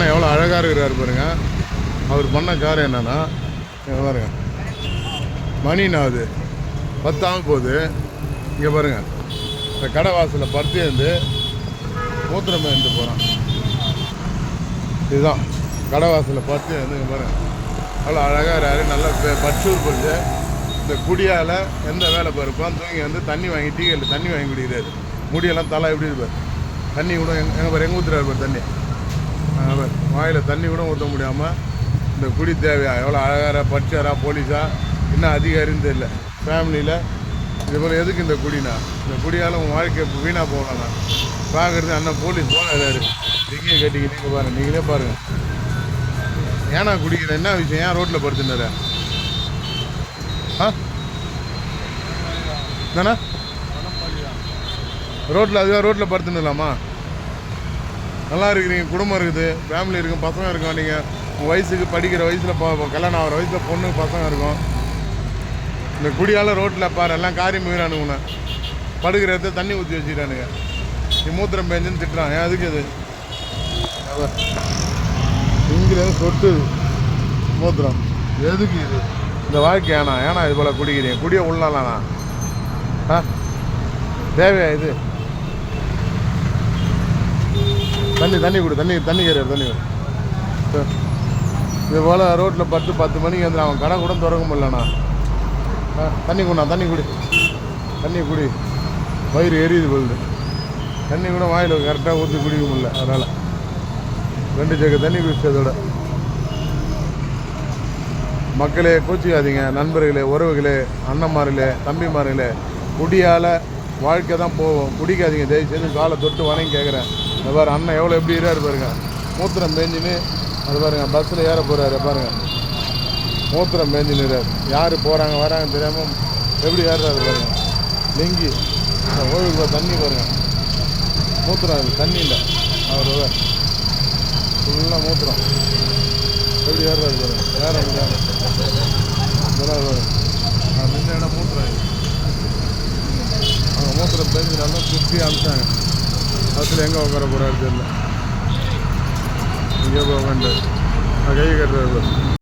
அண்ணன் எவ்வளோ அழகாக இருக்கிறாரு பாருங்க. அவர் பண்ண கார் என்னன்னா பாருங்க. மணி நாது பத்தாம போகுது இங்கே பாருங்க. இந்த கடை வாசலில் பருத்தி இருந்து மூத்திரம் இருந்து போகிறான் இதுதான். கடை வாசலில் பருத்தி இங்கே பாருங்க. அவ்வளோ அழகாக இருக்காரு நல்லா பச்சூர் போட்டு இந்த குடியால் எந்த வேலை பாருப்பான் தூங்கி வந்து தண்ணி வாங்கி டீ தண்ணி வாங்கி குடிக்கிறாரு. முடியெல்லாம் தலை எப்படி இருப்பார் தண்ணி கூட எங்க எங்கே பாரு எங்கே ஊற்றுறாரு பாரு தண்ணி. வாயில் தண்ணி கூட ஊற்ற முடியாமல் இந்த குடி தேவையா? எவ்வளோ அழகாரா படிச்சாரா போலீஸா? இன்னும் அதிகாரின்னு தெரியல. ஃபேமிலியில் இது போல் எதுக்கு இந்த குடினா? இந்த குடியால் உன் வாழ்க்கை வீணாக போகலாம்ண்ணா பார்க்குறது அண்ணன் போலீஸ் போனாரு எங்கேயே கேட்டீங்க நீங்கள் பாருங்கள் நீங்களே பாருங்கள் ஏன்னா குடிக்கிற? என்ன விஷயம்? ஏன் ரோட்டில் படுத்துனாரு ஆ? என்னண்ணா? ரோட்டில் அதுவாக ரோட்டில் படுத்துனுலாமா நல்லா இருக்கிறீங்க குடும்பம் இருக்குது ஃபேமிலி இருக்கும் பசங்க இருக்கும் நீங்கள் உங்கள் வயசுக்கு படிக்கிற வயசில் ப- கல்யாணம் ஆகிற வயசில் பொண்ணு பசங்க இருக்கும். இந்த குடியால் ரோட்டில் பாரு எல்லாம் காரியம் மீறானுங்க உன்னை. படுக்கிற இடத்துல தண்ணி ஊற்றி வச்சுக்கிறானுங்க. நீ மூத்திரம் பேஞ்சுன்னு திட்டுறான். ஏன் அதுக்கு அது இங்கே சொட்டு மூத்திரம். எதுக்கு இது? இந்த வாழ்க்கை ஏனா ஏனா இது போல் குடிக்கிறீங்க. குடியை உள்ளலாண்ணா ஆ? தேவையா இது? தண்ணி தண்ணி கொடு தண்ணி தண்ணி கேரியர் தண்ணி சரி. இது போல் ரோட்டில் பத்து பத்து மணிக்கு வந்து அவன் கடை கூட திறக்க முடியலண்ணா. ஆ தண்ணி கொண்டா தண்ணி குடி. தண்ணி குடி. வயிறு எரியுது பொழுது தண்ணி கூட வாயில் கரெக்டாக ஊற்றி குடிக்க முடியல அதனால். ரெண்டு ஜக்க தண்ணி குடிச்சதோட. மக்களே கோச்சிக்காதீங்க. நண்பர்களே உறவுகளே அண்ணன்மார்களே தம்பிமார்களே குடியால் வாழ்க்கை தான் போவோம் குடிக்காதீங்க. தயவு செய்து காலை தொட்டு வணங்கி கேட்குறேன் இந்த பாரு அண்ணன் எவ்வளோ எப்படி இருக்காரு பாருங்க. மூத்திரம் பேஞ்சின்னு அது பாருங்க பஸ்ஸில் ஏற போகிறாரு பாருங்க. மூத்திரம் பேஞ்சின்னு யார் போகிறாங்க வராங்க தெரியாமல் எப்படி ஏறுறாரு பாருங்க. நெங்கி இந்த ஓய்வுக்கு தண்ணி பாருங்க. மூத்திரம் அது தண்ணி இல்லை. அவர் ஃபுல்லாக மூத்திரம். எப்படி ஏறுறாரு பாருங்க. ஏற முடியாம. நான் நின்ன இடம் மூத்திரம் அவங்க மூத்திரம் பேஞ்சு நல்லா சுற்றி அனுப்பிச்சாங்க அதில் எங்கே உட்கார போகிறாரு தெரியல. இங்கே போக வேண்டாம். கை கட்டுறது